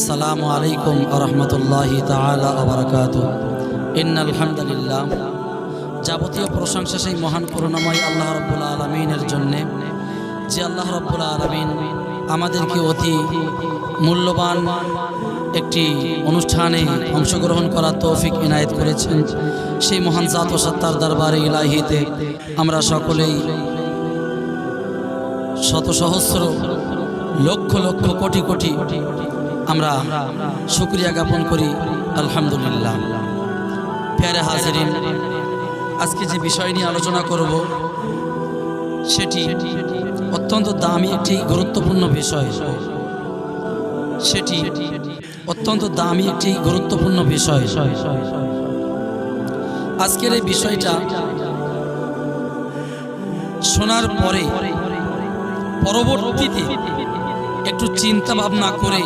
আসসালামু আলাইকুম আরহামতুল্লাহি তালা আবরকাত ইন্নালহামদুলিল্লাহ যাবতীয় প্রশংসা সেই মহান করুণাময় আল্লাহ রব্বুল আলমিনের জন্যে, যে আল্লাহ রব্বুল আলমিন আমাদেরকে অতি মূল্যবান একটি অনুষ্ঠানে অংশগ্রহণ করার তৌফিক ইনায়েত করেছেন। সেই মহান জাত ও সত্তার দরবারে ইলাহিতে আমরা সকলেই শত সহস্র লক্ষ লক্ষ কোটি কোটি আমরা শুক্রিয়া জ্ঞাপন করি, আলহামদুলিল্লাহ। প্যারে হাজিরিন, আজকে যে বিষয় নিয়ে আলোচনা করব, সেটি অত্যন্ত দামি একটি গুরুত্বপূর্ণ বিষয়। সেটি অত্যন্ত দামি একটি গুরুত্বপূর্ণ বিষয়। আজকের এই বিষয়টা শোনার পরে পরবর্তীতে একটু চিন্তা ভাবনা করে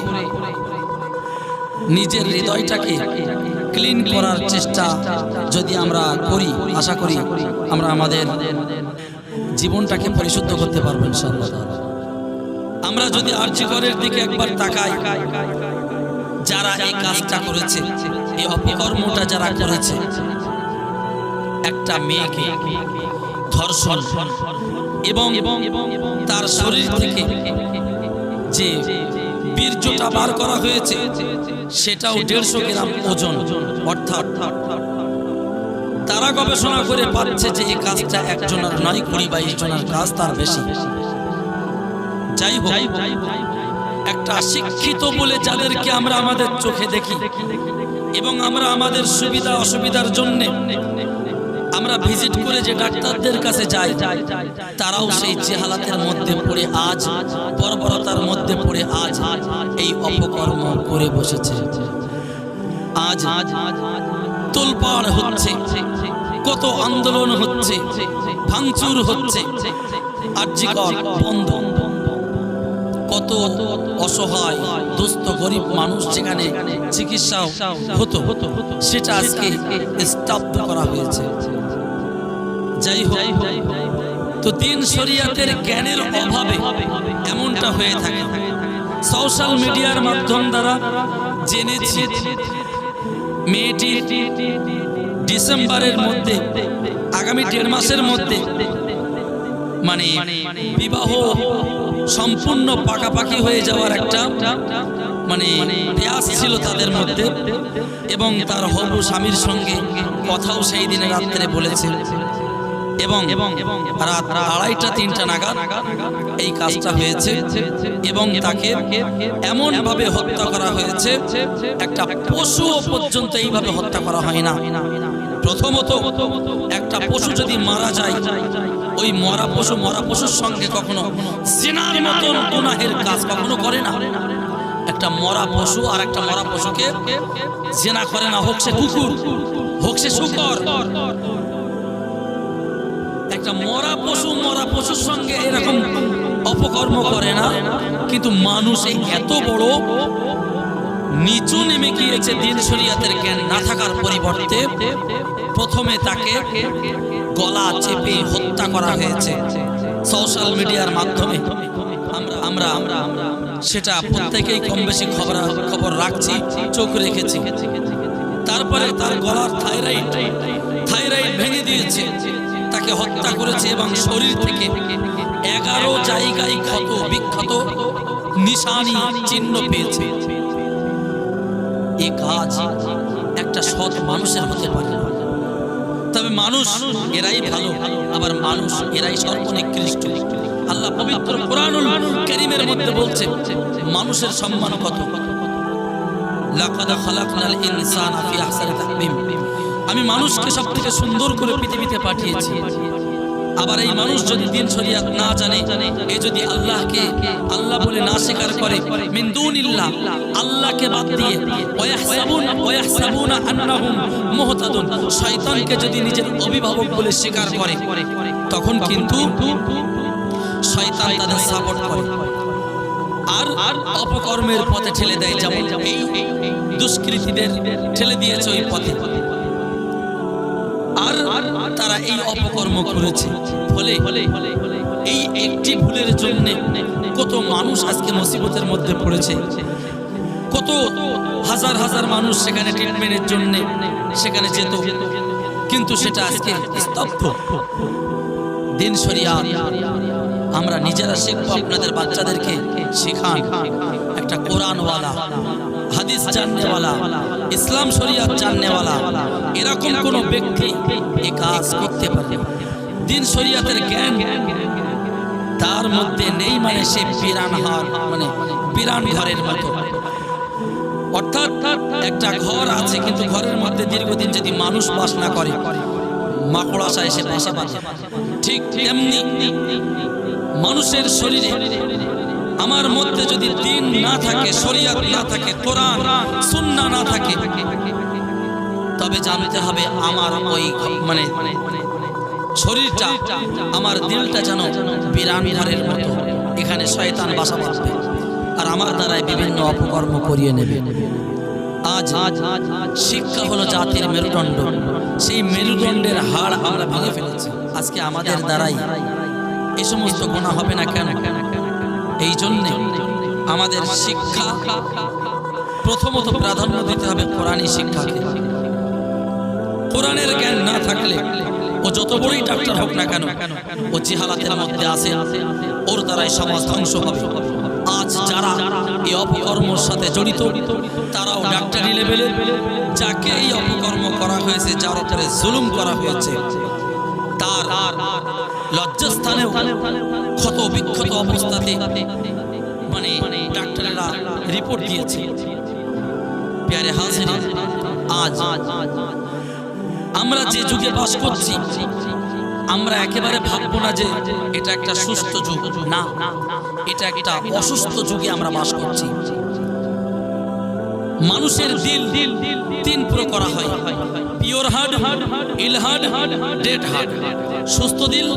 নিজের হৃদয়টাকে ক্লিন করার চেষ্টা যদি আমরা করি, আশা করি আমরা আমাদের জীবনটাকে পরিশুদ্ধ করতে পারব ইনশাআল্লাহ আমরা যদি আর্যিকরের দিকে একবার তাকাই, যারা এই কাজটা করেছে, এই অপকর্মটা যারা করেছে, একটা মেয়েকে ধর্ষণ এবং তার শরীর থেকে যে বীর্যটা বার করা হয়েছে, সেটাও দেড়শো গ্রাম ওজন, অর্থাৎ তারা গবেষণা করে পাচ্ছে যে এই কাজটা একজনের নয়, কুড়ি বাইশ জনের কাজ তার বেশি। যাই হোক, একটা শিক্ষিত বলে যাদেরকে আমরা আমাদের চোখে দেখি এবং আমরা আমাদের সুবিধা, অসুবিধার জন্য আমরা ভিজিট করে যে ডাক্তারদের কাছে যাই, তারাও সেই জেহালাতের মধ্যে পড়ে আজ, বর্বরতার মধ্যে পড়ে আজ এই অপকর্ম করে বসেছে। আজ তোলপাড় হচ্ছে, কত আন্দোলন হচ্ছে, ভাঙচুর হচ্ছে, আর বন্ধ। কত অসহায়, দুস্থ, গরিব মানুষ যেখানে চিকিৎসা হতো, সেটা আজকে স্তব্ধ করা হয়েছে। যাই হোক, তো দিন শরিয়াতের জ্ঞানের অভাবে এমনটা হয়ে থাকে। সোশ্যাল মিডিয়ার মাধ্যম দ্বারা জেনেছি, মেয়েটি ডিসেম্বরের মধ্যে, আগামী দেড় মাসের মধ্যে মানে বিবাহ সম্পূর্ণ পাকাপাকি হয়ে যাওয়ার একটা মানে প্রয়াস ছিল তাদের মধ্যে। এবং তার হবু স্বামীর সঙ্গে কথাও সেই দিনে রাত্রে বলেছে। এবং রাত আড়াইটা, তিনটা নাগাদ এই কাজটা হয়েছে। এবং তাকে এমন ভাবে হত্যা করা হয়েছে, একটা পশুও পর্যন্ত এইভাবে হত্যা করা হয় না। প্রথমত একটা পশু যদি মারা যায় ওই মরা পশু মরা পশুর সঙ্গে কখনো জেনার মতন গুনাহের কাজ কখনো করে না। একটা মরা পশু আর একটা মরা পশুকে জেনা করে না, হোক সে কুকুর, হোক সে শুকর। একটা মরা পশু মরা পশুর সঙ্গে এরকম অপকর্ম করে না, কিন্তু মানুষ এই এত বড় নিচু নেমে গিয়েছে দিন শরিয়াতের জ্ঞান। না থাকার পরিবর্তে প্রথমে তাকে গলা চেপে হত্যা করা হয়েছে সোশ্যাল মিডিয়ার মাধ্যমে। আমরা আমরা সেটা প্রত্যেকেই কম বেশি খবর খবর রাখছি, চোখ রেখেছি। তারপরে তার গলার থাইরয়েড থাইরয়েড ভেঙে দিয়েছে। তাকে হত্যা করেছে এবং শরীর থেকে এগারো জায়গায় ক্ষত বিখ্যাত নিশানি, চিহ্ন পেয়েছে। এ কাজ একটা সৎ মানুষের হতে পারে। তবে মানুষ এরাই ভালো, আবার মানুষ এরাই সর্বনিকৃষ্ট। আল্লাহ পবিত্র কোরআনুল কারীমের মধ্যে বলছে, মানুষের সম্মান কত? আমি মানুষকে সব থেকে সুন্দর করে পৃথিবীতে পাঠিয়েছি। আবার এই মানুষ যদি দিন শরিয়াত না জানে, এ যদি আল্লাহকে, আল্লাহ বলে না স্বীকার করে, মিন দুনিল্লাহ, আল্লাহকে বাদ দিয়ে, ওয়াহসাবুন, ওয়াহসাবুনা আন্নাহুম মুহতাদুন, শয়তানকে যদি নিজের অভিভাবক বলে স্বীকার করে, তখন কিন্তু শয়তান তাদের সাপোর্ট করে। আর আর অপকর্মের পথে ঠেলে দেয় যেমন এই দুষ্কৃতীদের ঠেলে দিয়েছে ওই পথে। তারা এই অপকর্ম করেছে। ফলে এই একটি ভুলের জন্য কত মানুষ আজকে মুসিবতের মধ্যে পড়েছে। কত হাজার হাজার মানুষ সেখানে ট্রিটমেন্টের জন্য সেখানে যেত। কিন্তু সেটা আজকে স্তব্ধ। দিন সরিয়া আমরা নিজেরা শিখব আপনাদের বাচ্চাদেরকে শেখান। একটা কোরআনওয়ালা, হাদিস জাননেওয়ালা, ইসলাম শরিয়াত জাননেওয়ালা এরকম কোন ব্যক্তি এ কাজ করতে পারে। দিন শরিয়াতের জ্ঞান, তার মধ্যে নেই মানে সে বিরান হার মানে বিরান ঘরের মতো। অর্থাৎ একটা ঘর আছে, কিন্তু ঘরের মধ্যে দীর্ঘদিন যদি মানুষ বাস না করে মাকড়াসা এসে বাসা বাঁধে। ঠিক তেমনি মানুষের শরীরে আমার মধ্যে যদি দিন না থাকে, শরিয়াত না থাকে, কোরআন, সুন্নাহ না থাকে তবে জানতে হবে আমার ওই মানে শরীরটা, আমার দিলটা যেন বিরান ঘরের মতো। এখানে শয়তান বাসা বাঁধবে আর আমার দ্বারাই বিভিন্ন অপকর্ম করিয়ে নেবে। আজ শিক্ষা হলো জাতির মেরুদণ্ড। সেই মেরুদণ্ডের হাড় আমরা ভেঙে ফেলেছি। আজকে আমাদের দ্বারাই এ সমস্ত গোনা হবে না কেন? এই জন্যে আমাদের শিক্ষা প্রথমত প্রাধান্য দিতে হবে কোরআনী শিক্ষাকে। কোরআনের জ্ঞান না থাকলে ও যত বড়ই ডাক্তার হোক না কেন, ও জিহালাতের মধ্যে আছে, ওর দ্বারাই সমাজ ধ্বংস হবে। আজ যারা এই অপকর্মর সাথে জড়িত, তারাও ডাক্তারি লেভেলে যাকে এই অপকর্ম করা হয়েছে, যার উপরে জুলুম করা হয়েছে, তার লজ্জাস্থানেও ক্ষত বিক্ষত অবস্থাতে মানে ডাক্তারেরা রিপোর্ট দিয়েছে। প্যারে হাজির, আজ আমরা যে যুগে বাস করছি, আমরা একেবারে ভাববো না যে এটা একটা সুস্থ যুগ। না, এটা একটা অসুস্থ যুগে আমরা বাস করছি। মানুষের দিল তিন প্রকার হয়। Pure heart ill heart dead heart সুস্থ দিল,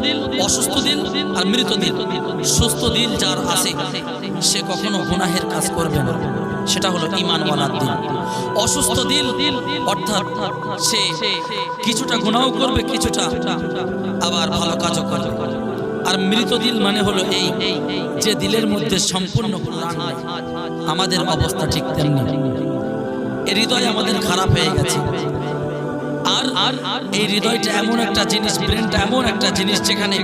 অসুস্থ দিল আর মৃত দিল। সুস্থ দিল যার আছে, সে কখনো গুনাহের কাজ করবে না। সেটা হলো ইমানওয়ালার দিল অসুস্থ দিল অর্থাৎ সে কিছুটা গুনাহ করবে, কিছুটা আবার ভালো কাজও করবে। আর মৃত দিল মানে হলো এই যে দিলের মধ্যে সম্পূর্ণ। আমাদের অবস্থা ঠিক তেমনি। এই হৃদয় আমাদের খারাপ হয়ে গেছে। আর আর এই হৃদয়টা এমন একটা জিনিস, ব্রেনটা এমন একটা জিনিস যেখানে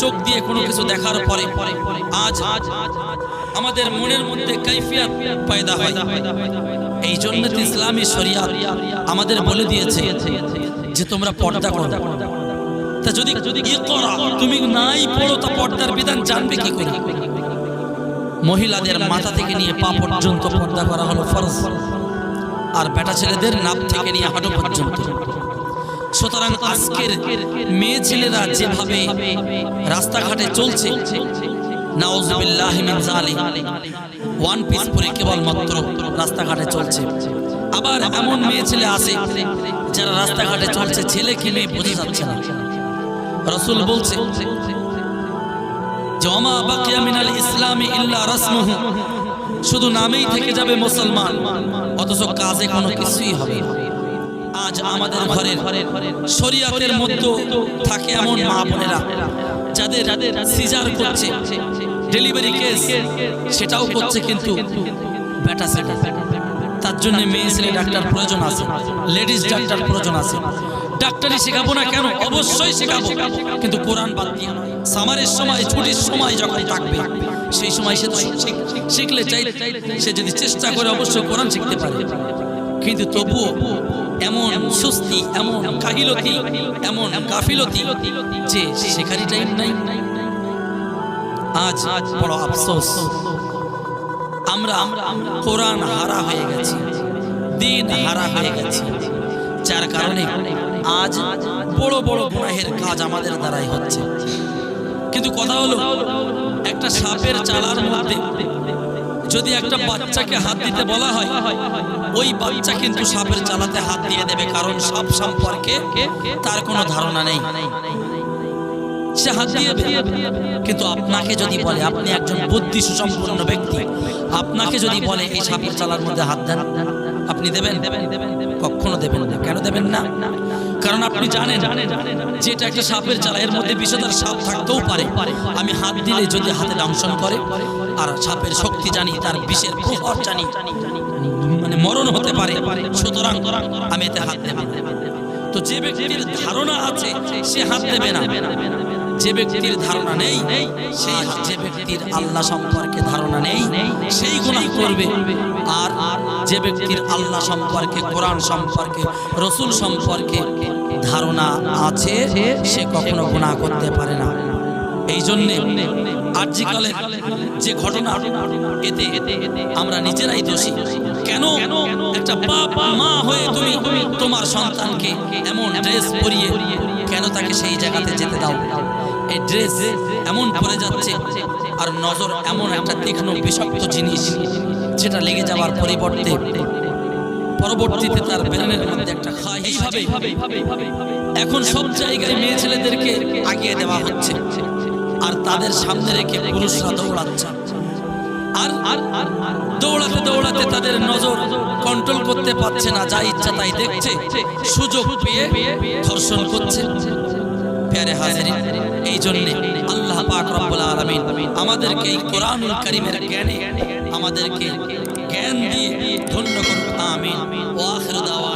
চোখ দিয়ে কোনো কিছু দেখার পরে আজ আজ আমাদের মনের মধ্যে কাইফিয়াত পয়দা হয়। এই জন্য ইসলামী শরিয়াত আমাদের বলে দিয়েছে যে তোমরা পর্দা করো। তা যদি তুমি নাই পড়ো, তা পর্দার বিধান জানবে কি করে? মহিলাদের মাথা থেকে নিয়ে পা পর্যন্ত পর্দা করা হলো ফরজ। আর বেটা ছেলেদের নাপ থেকে নিয়ে হাঁটু পর্যন্ত। সুতরাং আজকের মেয়ে ছেলেরা যেভাবে রাস্তাঘাটে চলছে ওয়ান রাস্তাঘাটে আবার এমন মেয়ে ছেলে যারা রাস্তাঘাটে বোঝা যাচ্ছে জমা ইসলামী ইল্লা শুধু নামেই থেকে যাবে মুসলমান, অথচ কাজে কোনো কিছুই হবে আজ আমাদের ঘরের শরিয়াতের মধ্যে থাকে এমন মা বোনেরা যাদের সিজার করছে ডেলিভারি কেস সেটাও করছে কিন্তু বেটা সেটা তার জন্য মেয়ে ছেলে ডাক্তার প্রয়োজন আছে লেডিস ডাক্তার প্রয়োজন আছে। ডাক্তারি শেখাবো না কেন? অবশ্যই শেখাবো। কিন্তু কোরআন বাদ দিয়ে সামারের সময়, ছুটির সময় যখন থাকবে সেই সময় সে শিখলে চাই। সে যদি চেষ্টা করে, অবশ্যই কোরআন শিখতে পারে। কিন্তু তবুও এমন সুস্তি এমন কাহিলতি, এমন গাফিলতি যে শেখারই টাইম নাই। আজ বড় আফসোস। আমরা কোরআন হারা হয়ে গেছি, দিন হারা হয়ে গেছি। যার কারণে আজ বড় বড় গুনাহের কাজ আমাদের দ্বারাই হচ্ছে। কিন্তু কথা হলো, একটা সাপের চালার মধ্যে যদি একটা বাচ্চাকে হাত দিতে বলা হয়, ওই বাচ্চা কিন্তু সাপের চালাতে হাত দিয়ে দেবে, কারণ সাপ সম্পর্কে তার কোনো ধারণা নেই সে হাত দিয়ে। কিন্তু আপনাকে যদি বলে, আপনি একজন বুদ্ধি সুসম্পন্ন ব্যক্তি, আপনাকে যদি বলে এই সাপের চালার মধ্যে হাত দেন আপনি দেবেন? কখনো দেবেন না। কেন দেবেন না? কারণ আপনি জানেন যে এটা একটা সাপের চালা, এর মধ্যে বিষধর সাপ থাকতেও পারে। আমি হাত দিলে যদি হাতে দংশন করে, আর সাপের শক্তি জানি, তার বিষের প্রভাব জানি মানে মরণ হতে পারে। সুতরাং আমি এতে হাত দেব তো যে ব্যক্তির ধারণা আছে, সে হাত দেবে না। যে ব্যক্তির ধারণা নেই, সেই যে ব্যক্তির আল্লাহ সম্পর্কে ধারণা নেই, সেই গুনাহ করবে। আর যে ব্যক্তির আল্লাহ সম্পর্কে, কোরআন সম্পর্কে, রসুল সম্পর্কে ধারণা আছে, সে কখনো গুনাহ করতে পারে না। এই জন্যে আর্জিকালের যে ঘটনা, এতে আমরা নিজেরাই দোষী। কেন? একটা বাপ মা হয়ে তুমি তোমার সন্তানকে এমন ড্রেস পরিয়ে কেন তাকে সেই জায়গাতে যেতে দাও? এই ড্রেস এমন পরে যাচ্ছে আর নজর এমন একটা তীক্ষ্ণ, বিষাক্ত জিনিস যেটা লেগে যাওয়ার পরিবর্তে পরবর্তীতে তার ব্রেনের মধ্যে একটা এখন সব জায়গায় মেয়ে ছেলেদেরকে আগিয়ে দেওয়া হচ্ছে আর তাদের সামনে রেখে পুরুষরা দৌড়াচ্ছে। আর আর দৌড়াতে দৌড়াতে তাদের নজর কন্ট্রোল করতে পারছে না, যা ইচ্ছা তাই দেখছে, সুযোগ পেয়ে ধর্ষণ করছে। প্যারে হাজারি। এই জন্য আল্লাহ পাক রব্বুল আলামিন আমাদেরকে এই কোরআনুল কারীমের জ্ঞানে আমাদেরকে জ্ঞান দিয়ে ধন্য করুন। আমিন। ওয়া আখির দাওয়া